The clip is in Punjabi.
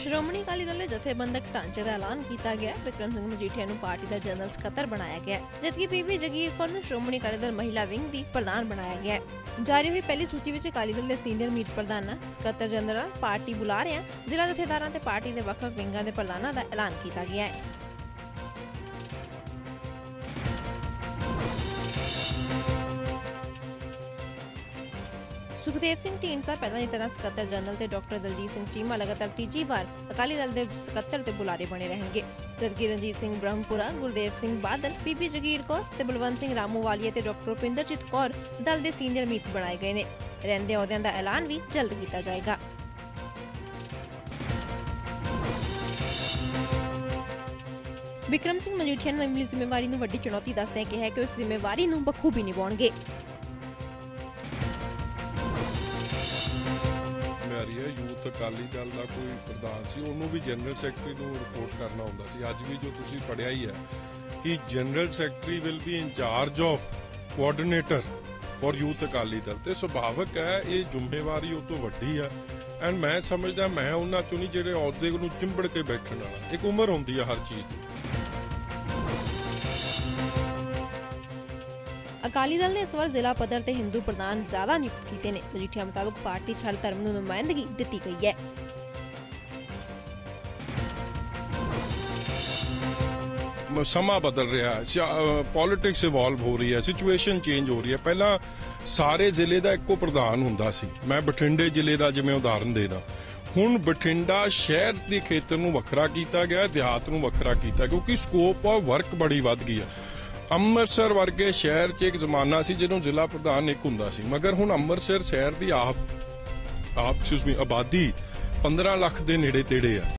ਸ਼੍ਰੋਮਣੀ ਅਕਾਲੀ ਦਲ ਦੇ ਜਥੇਬੰਦਕ ਢਾਂਚੇ ਦਾ ਐਲਾਨ ਕੀਤਾ ਗਿਆ। ਹੈ। ਵਿਕਰਮ ਸਿੰਘ ਮਜੀਠੀਆ ਨੂੰ ਪਾਰਟੀ ਦਾ ਜਨਰਲ ਸਕੱਤਰ ਬਣਾਇਆ ਗਿਆ। ਜਦਕਿ ਬੀਬੀ ਜਗੀਰ ਕੌਰ ਨੂੰ ਸ਼੍ਰੋਮਣੀ ਅਕਾਲੀ ਦਲ ਮਹਿਲਾ ਵਿੰਗ ਦੀ ਪ੍ਰਧਾਨ ਬਣਾਇਆ ਗਿਆ। ਜਾਰੀ ਹੋਈ ਪਹਿਲੀ ਸੂਚੀ ਵਿੱਚ ਅਕਾਲੀ ਦਲ ਦੇ ਸੀਨੀਅਰ ਮੀਤ ਪ੍ਰਧਾਨਾਂ, ਸਕੱਤਰ ਜਨਰਲ, ਪਾਰਟੀ ਬੁਲਾਰਿਆਂ ਜ਼ਿਲ੍ਹਾ ਜਥੇਦਾਰਾਂ ਤੇ ਪਾਰਟੀ ਦੇ ਵੱਖ-ਵੱਖ ਵਿੰਗਾਂ ਦੇ ਪ੍ਰਧਾਨਾਂ ਦਾ ਐਲਾਨ ਕੀਤਾ ਗਿਆ ਹੈ। ਸੁਖਦੇਵ ਸਿੰਘ ਢੀਂਡਸਾ ਪਹਿਲਾਂ ਦੀ ਤਰ੍ਹਾਂ ਸਕੱਤਰ ਜਨਰਲ ਤੇ ਡਾਕਟਰ ਦਲਜੀਤ ਸਿੰਘ ਚੀਮਾ ਲਗਾਤਾਰ ਤੀਜੀ ਵਾਰ ਅਕਾਲੀ ਦਲ ਦੇ ਸਕੱਤਰ ਤੇ ਬੁਲਾਰੇ ਬਣੇ ਰਹਿਣਗੇ। ਜਦਕਿ ਰਣਜੀਤ ਸਿੰਘ ਬ੍ਰਹਮਪੁਰਾ, ਗੁਰਦੇਵ ਸਿੰਘ ਬਾਦਲ, ਬੀਬੀ ਜਗੀਰ ਕੌਰ ਤੇ ਬਲਵੰਤ ਸਿੰਘ ਰਾਮੂਵਾਲੀਆ ਤੇ ਡਾਕਟਰ ਰੁਪਿੰਦਰਜੀਤ ਕੌਰ ਦਲ ਦੇ ਸੀਨੀਅਰ ਮੀਤ ਬਣਾਏ ਗਏ ਨੇ। ਰਹਿੰਦੇ ਅਹੁਦਿਆਂ ਦਾ ਐਲਾਨ ਵੀ ਜਲਦ ਕੀਤਾ ਜਾਏਗਾ। ਵਿਕਰਮ ਸਿੰਘ ਮਜੀਠੀਆ ਨੇ ਅਮਲੀ ਜ਼ਿੰਮੇਵਾਰੀ ਨੂੰ ਵੱਡੀ ਚੁਣੌਤੀ ਦੱਸਦਿਆਂ ਕਿਹਾ ਕਿ ਉਸ ਜ਼ਿੰਮੇਵਾਰੀ ਨੂੰ ਬਖੂਬੀ ਨਿਭਾਉਣਗੇ। ਹੈ ਯੂਥ ਅਕਾਲੀ ਦਲ ਦਾ ਕੋਈ ਪ੍ਰਧਾਨ ਸੀ, ਉਹਨੂੰ ਵੀ ਜਨਰਲ ਸੈਕਟਰੀ ਨੂੰ ਰਿਪੋਰਟ ਕਰਨਾ ਹੁੰਦਾ ਸੀ। ਅੱਜ ਵੀ ਜੋ ਤੁਸੀਂ ਪੜਿਆ ਹੀ ਹੈ ਕਿ general secretary will be incharge of coordinator for youth Akali Dal. ਤੇ ਸੁਭਾਵਕ ਹੈ, ਇਹ ਜ਼ਿੰਮੇਵਾਰੀ ਉਹ ਤੋਂ ਵੱਡੀ ਹੈ ਐਂਡ ਮੈਂ ਸਮਝਦਾ, ਮੈਂ ਉਹਨਾਂ ਚੋਂ ਨਹੀਂ, ਜਿਹੜੇ ਅਹੁਦੇ ਨੂੰ ਚਿੰਬੜ ਕੇ ਬੈਠਣ ਵਾਲਾ। ਇੱਕ ਉਮਰ ਹੁੰਦੀ ਹੈ ਹਰ ਚੀਜ਼ ਦੀ। ਅਕਾਲੀ ਦਲ ਨੇ ਇਸ ਵਾਰ ਜ਼ਿਲ੍ਹਾ ਪੱਧਰ ਤੇ ਹਿੰਦੂ ਪ੍ਰਧਾਨ ਜ਼ਿਆਦਾ ਨਿਯੁਕਤ ਕੀਤੇ ਨੇ। ਮਜੀਠੀਆ ਮੁਤਾਬਕ ਪਾਰਟੀ 'ਚ ਹਰ ਧਰਮ ਨੂੰ ਨੁਮਾਇੰਦਗੀ ਦਿੱਤੀ ਗਈ ਹੈ। ਸਮਾਂ ਬਦਲ ਰਿਹਾ ਹੈ। ਪੋਲਿਟਿਕਸ ਇਵੋਲਵ ਹੋ ਰਹੀ ਹੈ। ਸਿਚੁਏਸ਼ਨ ਚੇਂਜ ਹੋ ਰਹੀ ਹੈ। ਪਹਿਲਾਂ ਸਾਰੇ ਜ਼ਿਲ੍ਹੇ ਦਾ ਇੱਕੋ ਪ੍ਰਧਾਨ ਹੁੰਦਾ ਸੀ। ਮੈਂ ਬਠਿੰਡੇ ਜ਼ਿਲ੍ਹੇ ਦਾ ਜਿਵੇਂ ਉਦਾਹਰਨ ਦੇਦਾ ਹੁਣ ਬਠਿੰਡਾ ਸ਼ਹਿਰ ਦੇ ਖੇਤਰ ਨੂੰ ਵੱਖਰਾ ਕੀਤਾ ਗਿਆ, ਦਿਹਾਤ ਨੂੰ ਵੱਖਰਾ ਕੀਤਾ ਕਿਉਂਕਿ ਸਕੋਪ ਆਫ ਵਰਕ ਬੜੀ ਵੱਧ ਗਈ ਹੈ। ਅੰਮ੍ਰਿਤਸਰ ਵਰਗੇ ਸ਼ਹਿਰ 'ਚ ਇੱਕ ਜ਼ਮਾਨਾ ਸੀ ਜਦੋਂ ਜ਼ਿਲ੍ਹਾ ਪ੍ਰਧਾਨ ਇੱਕ ਹੁੰਦਾ ਸੀ। ਮਗਰ ਹੁਣ ਅੰਮ੍ਰਿਤਸਰ ਸ਼ਹਿਰ ਦੀ ਆਪ ਆਪ ਐਕਸਕਿਊਜ਼ ਮੀ ਆਬਾਦੀ 15 ਲੱਖ ਦੇ ਨੇੜੇ ਤੇੜੇ ਆ।